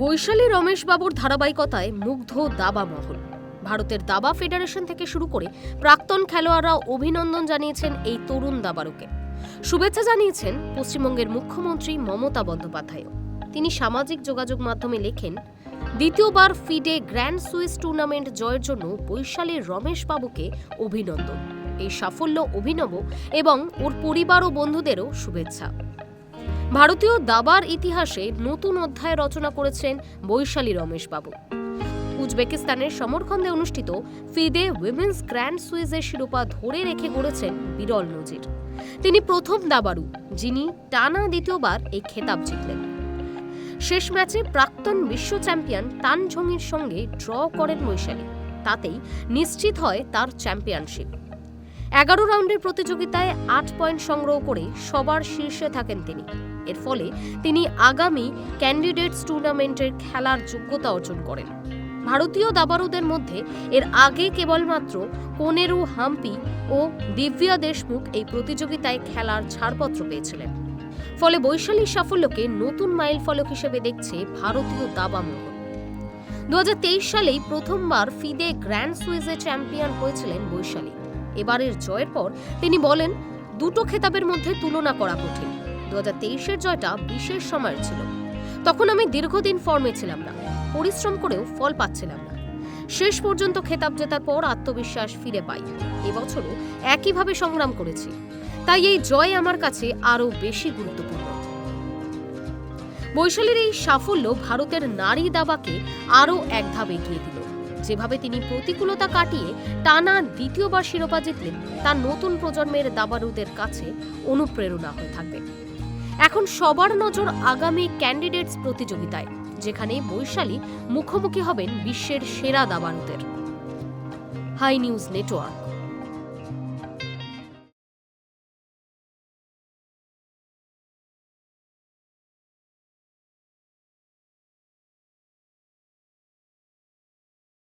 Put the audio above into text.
বৈশালী রমেশবাবুর ধারাবাহিকতায় মুগ্ধ দাবা মহল। ভারতের দাবা ফেডারেশন থেকে শুরু করে প্রাক্তন খেলোয়াড়রা অভিনন্দন জানিয়েছেন এই তরুণ দাবারুকে। শুভেচ্ছা জানিয়েছেন পশ্চিমবঙ্গের মুখ্যমন্ত্রী মমতা বন্দ্যোপাধ্যায়ও। তিনি সামাজিক যোগাযোগ মাধ্যমে লেখেন, দ্বিতীয়বার ফিডে গ্র্যান্ড সুইস টুর্নামেন্ট জয়ের জন্য বৈশালীর রমেশবাবুকে অভিনন্দন। এই সাফল্য অভিনব এবং ওর পরিবার ও বন্ধুদেরও শুভেচ্ছা। ভারতীয় দাবার ইতিহাসে নতুন অধ্যায় রচনা করেছেন বৈশালী রমেশবাবু। উজবেকিস্তানের সমরখন্দে অনুষ্ঠিত ফিদে উইমেন্স গ্র্যান্ড সুইজের শিরোপা ধরে রেখে গড়েছেন বিরল নজির। তিনি প্রথম দাবারু যিনি টানা দ্বিতীয়বার এই খেতাব জিতলেন। শেষ ম্যাচে প্রাক্তন বিশ্ব চ্যাম্পিয়ন তান ঝংয়ের সঙ্গে ড্র করেন বৈশালী। তাতেই নিশ্চিত হয় তার চ্যাম্পিয়নশিপ। এগারো রাউন্ডের প্রতিযোগিতায় আট পয়েন্ট সংগ্রহ করে সবার শীর্ষে থাকেন তিনি। এর ফলে তিনি আগামী ক্যান্ডিডেটস টুর্নামেন্টের খেলার যোগ্যতা অর্জন করেন। ভারতীয় দাবারুদের মধ্যে এর আগে কেবলমাত্র কোনেরু হাম্পি ও দিব্যা দেশমুখ এই প্রতিযোগিতায় খেলার ছাড়পত্র পেয়েছিলেন। ফলে বৈশালীর সাফল্যকে নতুন মাইল ফলক হিসেবে দেখছে ভারতীয় দাবা মহল দু সালেই প্রথমবার ফিদে গ্র্যান্ড সুইজে চ্যাম্পিয়ন হয়েছিলেন বৈশালী। এবারের জয়ের পর তিনি বলেন, দুটো খেতাবের মধ্যে তুলনা করা কঠিন। দু হাজার জয়টা বিশেষ সময়ের ছিল। তখন আমি দীর্ঘদিন ফর্মে ছিলাম না। পরিশ্রম করেও ফল পাচ্ছিলাম না। শেষ পর্যন্ত খেতাব জেতার পর আত্মবিশ্বাস ফিরে পাই। এবছরও একইভাবে সংগ্রাম করেছি। তাই এই জয় আমার কাছে আরও বেশি গুরুত্বপূর্ণ। বৈশালীর এই সাফল্য ভারতের নারী দাবাকে আরও এক ধাপ এগিয়ে দিল। যেভাবে তিনি প্রতিকূলতা কাটিয়ে টানা দ্বিতীয়বার শিরোপা জিতলেন, তা নতুন প্রজন্মের দাবারুদের কাছে অনুপ্রেরণা হয়ে থাকবে। এখন সবার নজর আগামী ক্যান্ডিডেটস প্রতিযোগিতায়, যেখানে বৈশালী মুখোমুখি হবেন বিশ্বের সেরা দাবারুদের হাই নিউজ নেটওয়ার্ক।